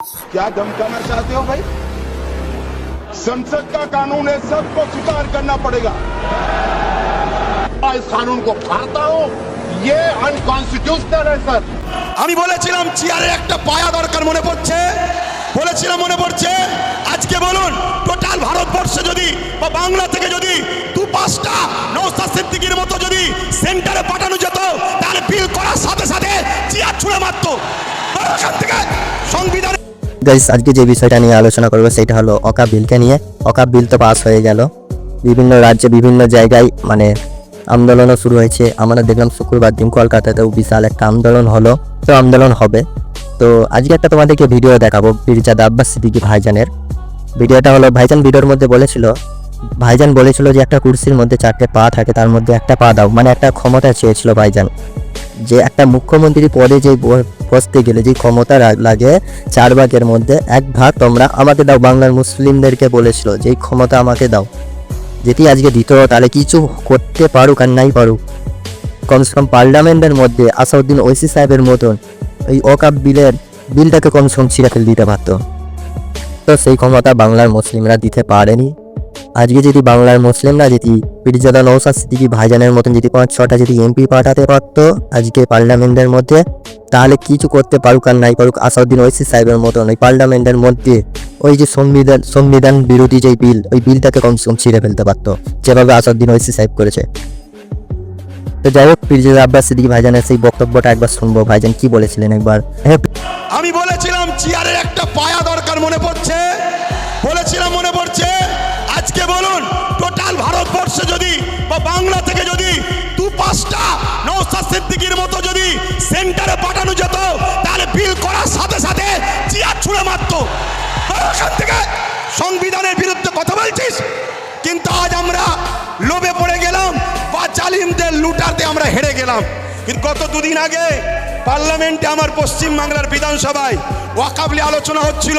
क्या धमकाना चाहते हो भाई संसद का कानून है सबको स्वीकार करना पड़ेगा मैं इस कानून को फाड़ता हूं ये अनकॉन्स्टिट्यूशनल है सर আমি বলেছিলাম চেয়ারে একটা পায়া দরকার মনে পড়ছে বলেছিলাম মনে পড়ছে আজকে বলুন টোটাল ভারতবর্ষে যদি বা বাংলা থেকে যদি দু পাঁচটা নৌসাদ সিদ্দিকির মতো যদি গাইস আজকে যে বিষয়টা নিয়ে আলোচনা করব সেটা হলো অকা বিলকে নিয়ে। অকা বিল তো পাস হয়ে গেল। বিভিন্ন রাজ্যে বিভিন্ন জায়গায় মানে আন্দোলনও শুরু হয়েছে। আমরা দেখলাম শুক্রবার দিন কলকাতাতেও বিশাল একটা আন্দোলন হলো। তো আন্দোলন হবে। তো আজকে একটা তোমাদেরকে ভিডিও দেখাবো পিরজাদা আব্বাস সিদ্দিকি ভাইজানের। ভিডিওটা হলো, ভাইজান ভিডিওর মধ্যে বলেছিল, ভাইজান বলেছিল যে একটা কুর্সির মধ্যে চারটে পা থাকে, তার মধ্যে একটা পা দাও। মানে একটা ক্ষমতা চেয়েছিল ভাইজান। যে একটা মুখ্যমন্ত্রী পদে যে বসতে গেলে, যে ক্ষমতা লাগে, চার ভাগের মধ্যে এক ভাগ তোমরা আমাকে দাও, বাংলার মুসলিমদেরকে বলেছিল যে ক্ষমতা আমাকে দাও। যেটি আজকে দিত, তাহলে কিছু করতে পারুক আর নাই পারুক। কমসে কম পার্লামেন্টের মধ্যে আসাউদ্দিন ওইসি সাহেবের মতন এই অকাপ বিলের বিলটাকে কমসে কম ছিঁড়ে ফেলে দিতে পারতো। তো সেই ক্ষমতা বাংলার মুসলিমরা দিতে পারেনি। আজকে যদি বাংলার মুসলিমরা যদি পিরজাদা নৌসাদ সিদ্দিকি ভাইজানের মতন যদি পাঁচ ছটা যদি এমপি পাঠাতে পারতো আজকে পার্লামেন্টের মধ্যে, তাহলে কিছু করতে পারুক আর নাই পারুক আসাউদ্দিন ওইসি সাহেবের মতন ওই পার্লামেন্টের মধ্যে ওই যে সংবিধান সংবিধান বিরোধী যে বিল, ওই বিলটাকে কমসে কম ছিঁড়ে ফেলতে পারতো, যেভাবে আসাউদ্দিন ওইসি সাহেব করেছে। তো যাই হোক পিরজাদা আব্বাস সিদ্দিকি ভাইজানের সেই বক্তব্যটা একবার শুনব। ভাইজান, কি বলেছিলেন একবার? হ্যাঁ আমি বলেছিলাম, চেয়ারের একটা পায়া দরকার মনে পড়ছে। বলেছিলাম মনে পড়ছে বলুন টোটাল ভারতবর্ষে যদি বা বাংলা থেকে যদি দু পাঁচটা নৌসাদ সিদ্দিকির মতো যদি সেন্টারে পাঠানো যেত, তাহলে বিল করার সাথে সাথে চেয়ার ছুঁড়ে মারতো। বলো থেকে সংবিধানের বিরুদ্ধে কথা বলছিস? কিন্তু আজ আমরা লোভে পড়ে গেলাম বা জালিমদের লুটাতে আমরা হেরে গেলাম। কিন্তু গত দুদিন আগে পার্লামেন্টে আমার পশ্চিম বাংলার বিধানসভায় ওয়াকাবলি আলোচনা হচ্ছিল।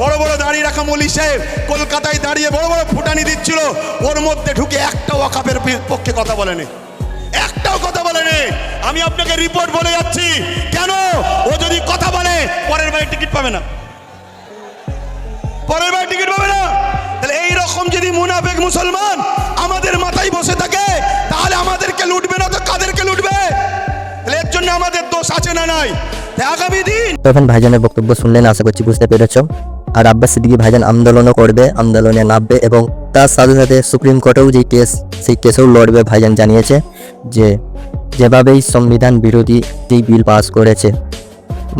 বড় বড় দাঁড়িয়ে রাখা মলি সাহেব কলকাতায় দাঁড়িয়ে বড় বড় ফুটানি দিচ্ছিল। ওর মধ্যে ঢুকে একটা ওয়াকাপের পক্ষে কথা বলেনি। একটাও কথা বলেনি। আমি আপনাকে রিপোর্ট বলে যাচ্ছি। কেন? ও যদি কথা বলে, পরের বারে টিকিট পাবে না। পরের বার টিকিট পাবে না। তাহলে এই রকম যদি মুনাফেক মুসলমান আমাদের মাথায় বসে থাকে, তাহলে আমাদেরকে লুটবে না তো কাদেরকে লুটবে? তাহলে এর জন্য আমাদের দোষ আছে না নাই? আগামী দিন। তখন ভাইজানের বক্তব্য শুনলেন, আশা করছি বুঝতে পেরেছ। আর আব্বাস সিদ্দিকি ভাইজান আন্দোলনও করবে, আন্দোলনে নামবে এবং তার সাথে সাথে সুপ্রিম কোর্টেও যে কেস, সেই কেসেও লড়বে ভাইজান জানিয়েছে যে যেভাবেই সংবিধান বিরোধী যেই বিল পাস করেছে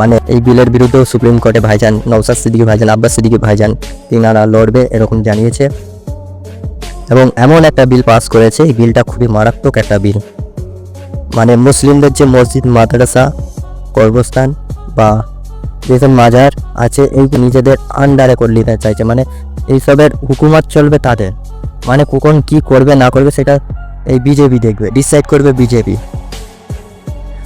মানে এই বিলের বিরুদ্ধেও সুপ্রিম কোর্টে ভাইজান নৌসাদ সিদ্দিকি ভাইজান, আব্বাস সিদ্দিকি ভাইজান তিনারা লড়বে এরকম জানিয়েছে। এবং এমন একটা বিল পাস করেছে, এই বিলটা খুবই মারাত্মক একটা বিল। মানে মুসলিমদের যে মসজিদ, মাদ্রাসা কর্মস্থান বা যেসব মাজার আছে, এই নিজেদের আন্ডারে করে নিতে চাইছে। মানে এইসবের হুকুমত চলবে তাদের। মানে কখন কি করবে, না করবে, সেটা এই বিজেপি দেখবে ডিসাইড করবে বিজেপি।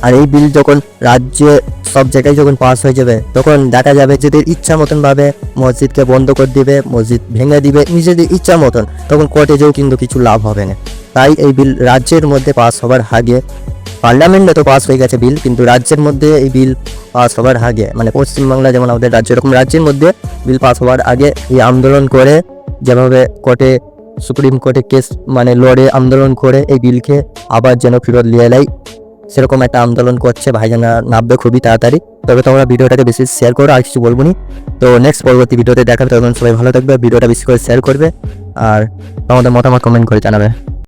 আর এই বিল যখন রাজ্যে সব জায়গায় যখন পাস হয়ে যাবে, তখন দেখা যাবে যেদের ইচ্ছা মতন ভাবে মসজিদকে বন্ধ করে দিবে, মসজিদ ভেঙে দিবে, নিজেদের ইচ্ছা মতন। তখন কোর্টে যেও কিন্তু কিছু লাভ হবে না। তাই এই বিল রাজ্যের মধ্যে পাস হবার আগে পার্লামেন্টে তো পাস হয়ে গেছে বিল কিন্তু রাজ্যের মধ্যে এই বিল পাস হওয়ার আগে মানে পশ্চিমবাংলা যেমন আমাদের রাজ্য, এরকম রাজ্যের মধ্যে বিল পাস হওয়ার আগে এই আন্দোলন করে, যেভাবে কোর্টে, সুপ্রিম কোর্টে কেস মানে লড়ে আন্দোলন করে এই বিলকে আবার যেন ফেরত নিয়ে নেয় সেরকম একটা আন্দোলন করছে ভাইজানা নামবে খুবই তাড়াতাড়ি। তবে তোমরা ভিডিওটাকে বেশি শেয়ার করো, আর কিছু বলব নি। তো নেক্সট পরবর্তী ভিডিওতে দেখাবে তখন সবাই ভালো থাকবে, ভিডিওটা বেশি করে শেয়ার করবে, আর আমাদের মতামত কমেন্ট করে জানাবে।